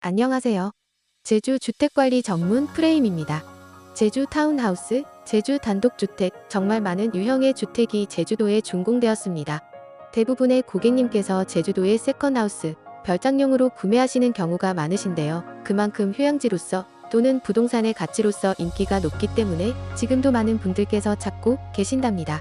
안녕하세요. 제주 주택관리 전문 프레임입니다. 제주 타운하우스, 제주 단독주택, 정말 많은 유형의 주택이 제주도에 준공되었습니다. 대부분의 고객님께서 제주도의 세컨하우스, 별장용으로 구매하시는 경우가 많으신데요. 그만큼 휴양지로서 또는 부동산의 가치로서 인기가 높기 때문에 지금도 많은 분들께서 찾고 계신답니다.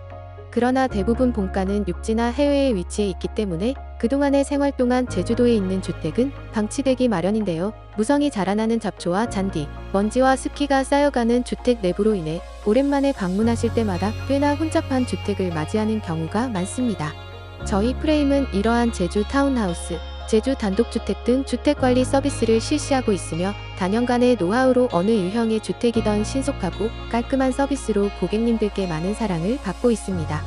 그러나 대부분 본가는 육지나 해외에 위치해 있기 때문에 그동안의 생활 동안 제주도에 있는 주택은 방치되기 마련인데요. 무성이 자라나는 잡초와 잔디, 먼지와 습기가 쌓여가는 주택 내부로 인해 오랜만에 방문하실 때마다 꽤나 혼잡한 주택을 맞이하는 경우가 많습니다. 저희 프레임은 이러한 제주 타운하우스, 제주 단독주택 등 주택관리 서비스를 실시하고 있으며 단연간의 노하우로 어느 유형의 주택이던 신속하고 깔끔한 서비스로 고객님들께 많은 사랑을 받고 있습니다.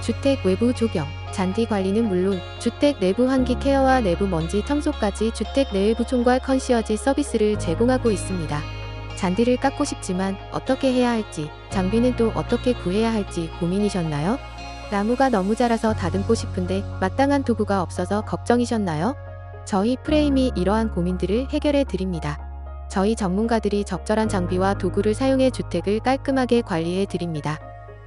주택 외부 조경, 잔디 관리는 물론 주택 내부 환기 케어와 내부 먼지 청소까지 주택 내외부 총괄 컨시어지 서비스를 제공하고 있습니다. 잔디를 깎고 싶지만 어떻게 해야 할지, 장비는 또 어떻게 구해야 할지 고민이셨나요? 나무가 너무 자라서 다듬고 싶은데 마땅한 도구가 없어서 걱정이셨나요? 저희 프레임이 이러한 고민들을 해결해 드립니다. 저희 전문가들이 적절한 장비와 도구를 사용해 주택을 깔끔하게 관리해 드립니다.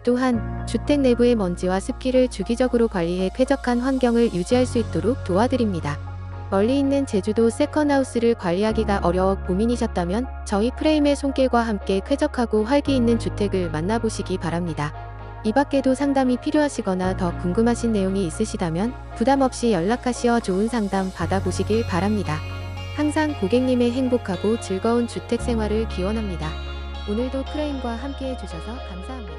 또한 주택 내부의 먼지와 습기를 주기적으로 관리해 쾌적한 환경을 유지할 수 있도록 도와드립니다. 멀리 있는 제주도 세컨하우스를 관리하기가 어려워 고민이셨다면 저희 프레임의 손길과 함께 쾌적하고 활기 있는 주택을 만나보시기 바랍니다. 이 밖에도 상담이 필요하시거나 더 궁금하신 내용이 있으시다면 부담 없이 연락하시어 좋은 상담 받아보시길 바랍니다. 항상 고객님의 행복하고 즐거운 주택 생활을 기원합니다. 오늘도 프레임과 함께 해주셔서 감사합니다.